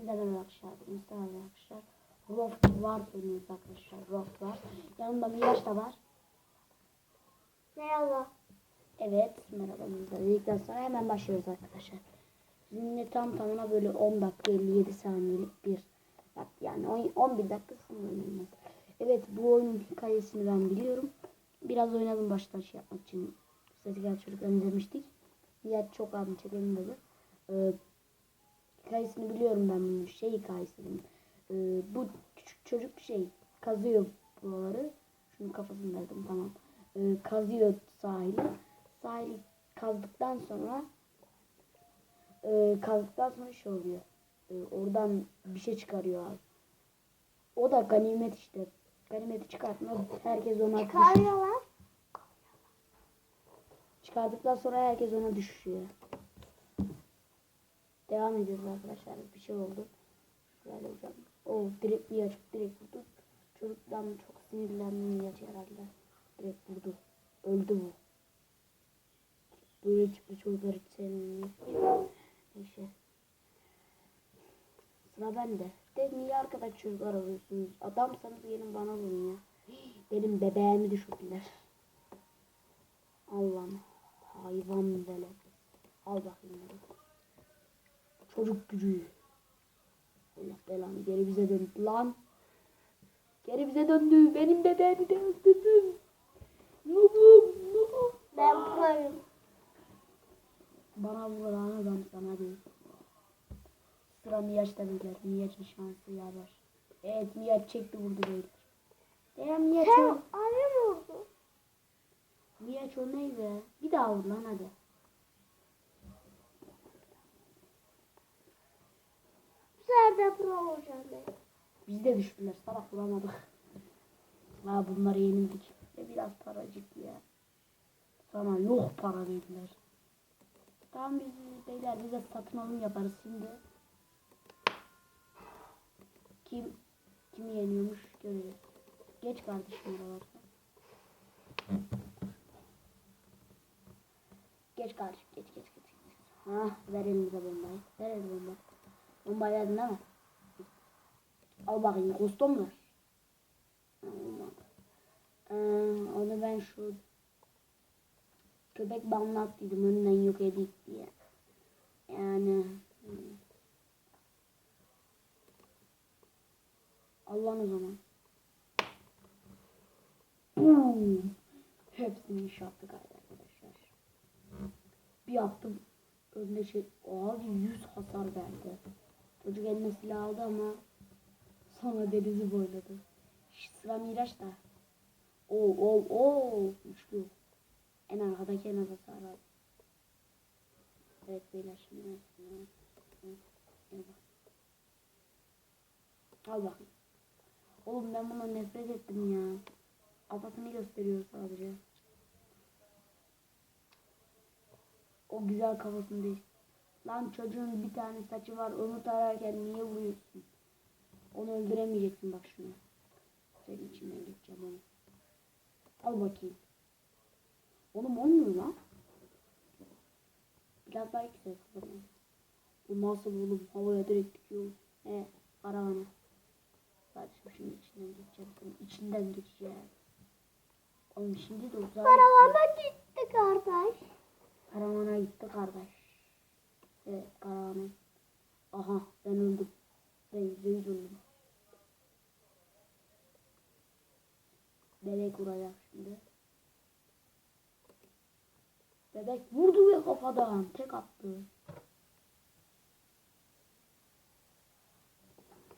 Merhaba arkadaşlar. Mustafa arkadaşlar. Rock var oynuyoruz arkadaşlar. Rock var. Yanımda Miraç da var. Merhaba. Evet. Merhaba. Dedikten sonra hemen başlıyoruz arkadaşlar. Sizinle tam tamına böyle 10 dakika 57 saniyelik bir bak yani on- 11 dakika oynanmaz. Evet bu oyunun hikayesini ben biliyorum. Biraz oynadım baştan şey yapmak için. Sesi gel izlemiştik. Nihat çok abim çekelim dedi. Ee, hikayesini biliyorum ben bunun. Şey hikayesini. Ee, bu küçük çocuk şey kazıyor buraları. Şunun kafasını verdim tamam. Ee, kazıyor sahili. Sahili kazdıktan sonra e, kazdıktan sonra şey oluyor. E, oradan bir şey çıkarıyor abi. O da ganimet işte. Ganimeti çıkartma herkes ona. Çıkarıyorlar. Çıkardıktan sonra herkes ona düşüyor. Devam ediyoruz arkadaşlar. Bir şey oldu. Şöyle hocam. O direkt bir açıp direkt vurdu. Çocuktan çok sinirlendim yaş herhalde. Direkt vurdu. Öldü bu. Böyle çıktı çocuklar hiç sevmiyorum. Neyse. Sıra bende. De niye arkadaş çocuklar alıyorsunuz? Adamsanız gelin bana vurun ya. Benim bebeğimi düşürdüler. Allah'ım. Hayvan böyle. Al bakayım. Çocuk gücü. Allah belanı geri bize döndü lan. Geri bize döndü. Benim bebeğimi de öldürdün. Nubum, nubum. Ben proyum. Bana vuran adam sana değil. Sıra Miyaç'ta beyler. Miyaç'ın şansı yaver. Evet Miyaç çekti vurdu beyler. Ya Miyaç o. annem oldu. Miyaç o neydi? Bir daha vur lan hadi. Bu sefer de pro olacağım. Biz de düştüler. Salak vuramadık. Ha bunları yenildik. Ve biraz paracık ya. Sana yok para verdiler. Tamam biz beyler bize satın alım yaparız şimdi. Kim kimi yeniyormuş göreceğiz. Geç kardeşim oralarda. Geç kardeşim geç geç. geç. Ha ver elimize bombayı. Ver elimize bombayı. Bombayı verdin değil mi? Al bakayım kostum Olmadı. Ee, onu ben şu köpek attıydım önünden yok edik diye. Yani hmm. Allah'ın o zaman. Boom. Hepsini iş yaptık arkadaşlar. Bir yaptım. Önüne şey abi 100 hasar verdi. Çocuk eline silah aldı ama sonra denizi boyladı. Şş, Sıra Miraç da. Oo oo oo güçlü. En arkadaki en az hasar aldı. Evet beyler şimdi. Al bakayım. Oğlum ben buna nefret ettim ya. Kafasını gösteriyor sadece. O güzel kafasını değil. Lan çocuğun bir tane saçı var onu tararken niye vuruyorsun? Onu öldüremeyeceksin bak şunu. Senin içinden geçeceğim onu. Al bakayım. Oğlum olmuyor lan. Biraz daha yüksek bakalım. Bu nasıl oğlum? Havaya direkt dikiyor. He, karavana. Kardeşim şimdi içinden geçeceğim. Senin içinden geçeceğim. Oğlum şimdi de uzağa Karavana gitti kardeş. Karavana gitti kardeş. Evet karavana. Aha ben öldüm. Ben yüzde yüz öldüm. Bebek vuracak şimdi. Bebek vurdu ve kafadan tek attı.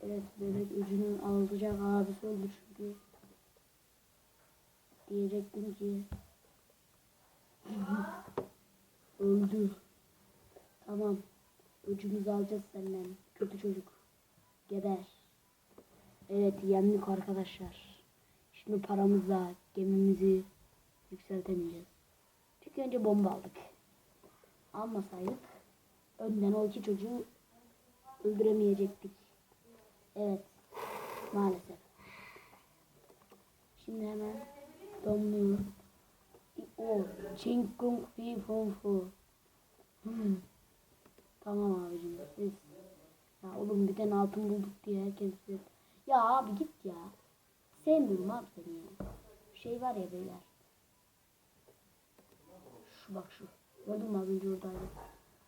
Evet bebek öcünü alacak abisi öldü çünkü. Diyecektim ki öldü. Tamam. Öcümüzü alacağız senden. Kötü çocuk. Geber. Evet yendik arkadaşlar. Şimdi paramızla gemimizi yükseltemeyeceğiz. Çünkü önce bomba aldık. Almasaydık önden o iki çocuğu öldüremeyecektik. Evet. Maalesef. Şimdi hemen donluyorum. O Ching Kung Fi Fung Fu. Hmm. Tamam abicim siz Ya oğlum bir tane altın bulduk diye herkes. Ya abi git ya. Sevmiyorum abi seni ya. Şey var ya beyler. Şu bak şu. Gördün mü az önce oradaydı.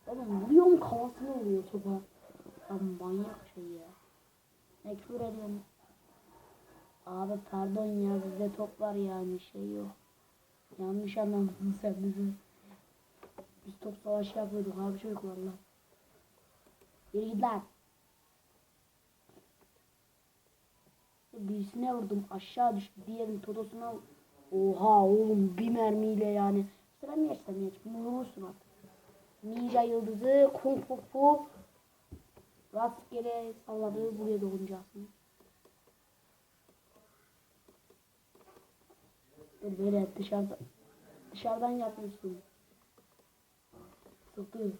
Oğlum vuruyorum kafasına vuruyor topa. Ya manyak şey ya. Ne küfür ediyorum. Abi pardon ya bizde top var yani şey yok. Yanlış anlamadın sen bizi. Biz top savaşı yapıyorduk abi çocuklarla. Yürü git lan. Birisine vurdum aşağı düştü. Diğerinin totosuna Oha oğlum bir mermiyle yani. Sıra mı geçsem geç. Vurursun artık. Ninja yıldızı kung fu fu. Rastgele salladığı buraya dokunacaksın. Dur böyle dışarıda dışarıdan yapıyorsun. Sıkı.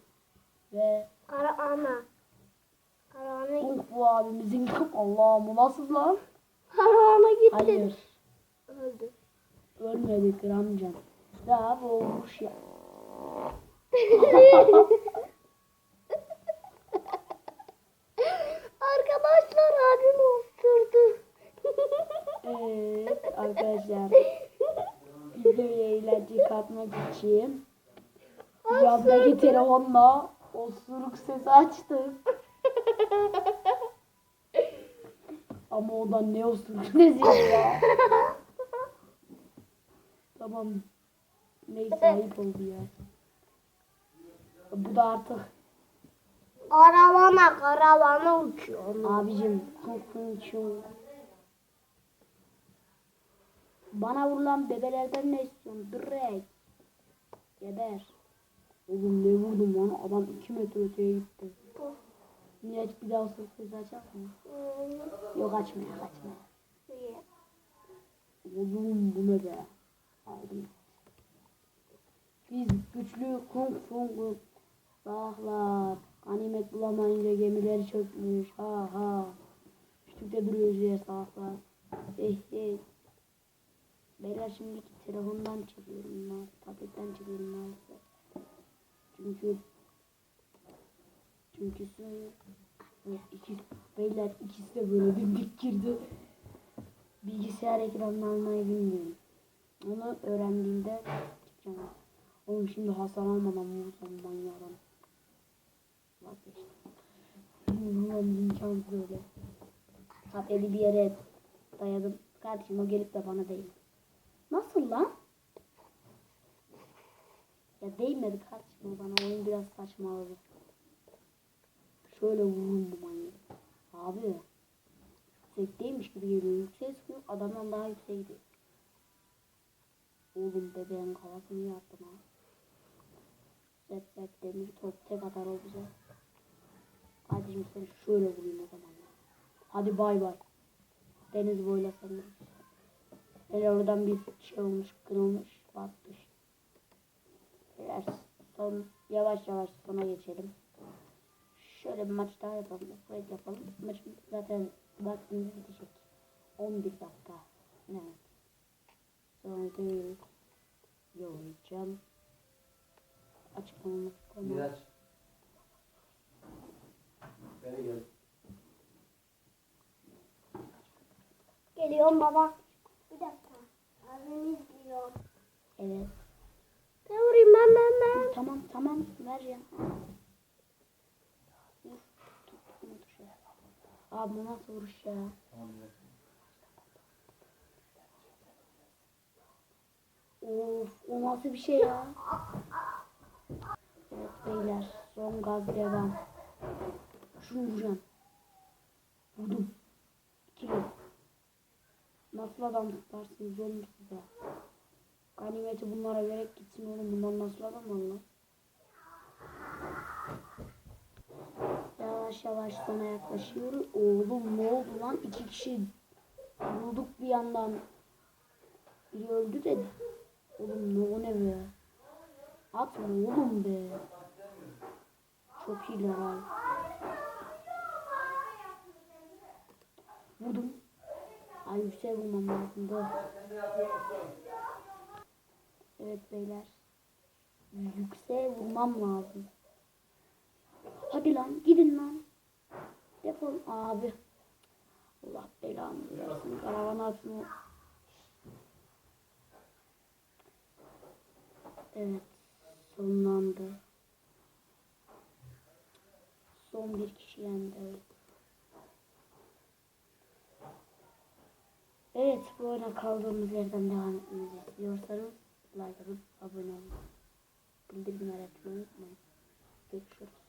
Ve Kara ana. Kara ana. kung fu abimizin Allah'ım nasıl lan? Kara ana gitti. Hayır. Öldü. Ölmedik Ramcan. Daha bu olmuş ya. Arkadaşlar abim osurdu. Evet arkadaşlar. Videoya eğlence katmak için yandaki telefonla osuruk sesi açtım. Ama o da ne osuruk sesi ya. tamam. Neyse ayıp oldu ya. Bu da artık Karavana karavana uçuyor. Abicim korkun şu. Bana vurulan bebelerden ne istiyorsun? Direkt. Geber. Oğlum ne vurdum lan? Adam 2 metre öteye gitti. Niye bir daha sesi açar mı? Yok açmaya açmaya. Oğlum bu ne be? Aldım. Biz güçlü kung fu Sahlar. Ganimet bulamayınca gemileri çökmüş. Ha ha. Üstlükte duruyoruz ya sahlar. Eh eh. Beyler şimdi telefondan çekiyorum. Tabletten çekiyorum maalesef. Çünkü çünkü su- Evet, iki, beyler ikisi de böyle dimdik girdi. Bilgisayar ekranını almayı bilmiyorum. Onu öğrendiğimde çıkacağım. Oğlum şimdi hasar almadan vursam manyağım. Vazgeçtim. Ulan imkansız öyle. Tableti bir yere dayadım. Kardeşim o gelip de bana değil. Nasıl lan? Ya değmedi kardeşim o bana. Oyun biraz saçmaladı. Şöyle vururum bu. Abi. Yüksek değilmiş gibi geliyor. Yüksek sıkıyor. Adamdan daha yüksek gidiyor. Oğlum bebeğin kafasını yaptım ha. Zep zep demir top tek atar o bize. Kardeşim seni şöyle vurayım o zaman. ya. Hadi bay bay. Deniz boyla sen Hele oradan bir şey olmuş, kırılmış, batmış. Biraz son, yavaş yavaş sona geçelim. Şöyle bir maç daha yapalım. Red yapalım. Maç zaten vaktimiz bitecek. 11 dakika. Evet. Sonra değil. Yollayacağım. Açıklamamı koyma. Miraç. Beni gel. Geliyorum baba. Bir dakika. Abim izliyor. Evet. Ne vurayım ben ben ben. Tamam tamam vereceğim. Uf, Abi bu nasıl vuruş ya? Of o nasıl bir şey ya? Evet beyler son gaz devam. Şunu vuracağım. Vurdum. İkili. Nasıl adam tutarsınız oğlum size? Ganimeti bunlara vererek gitsin oğlum. Bunlar nasıl adam valla? Yavaş yavaş sona yaklaşıyoruz. Oğlum ne oldu lan? İki kişi bulduk bir yandan. Biri öldü de. Oğlum ne o ne be? Atma oğlum be. Çok iyiler abi. Vurdum. Ay yüksek vurmam lazım da. Evet beyler. Yükseğe vurmam lazım. Hadi lan gidin lan. yapalım abi. Allah belanı versin. Karavan atma. Evet. Sonlandı. Son bir kişi yendi. Evet. Bu oyuna kaldığımız yerden devam etmemizi istiyorsanız like atıp abone olun. Bildirimleri açmayı unutmayın. Görüşürüz.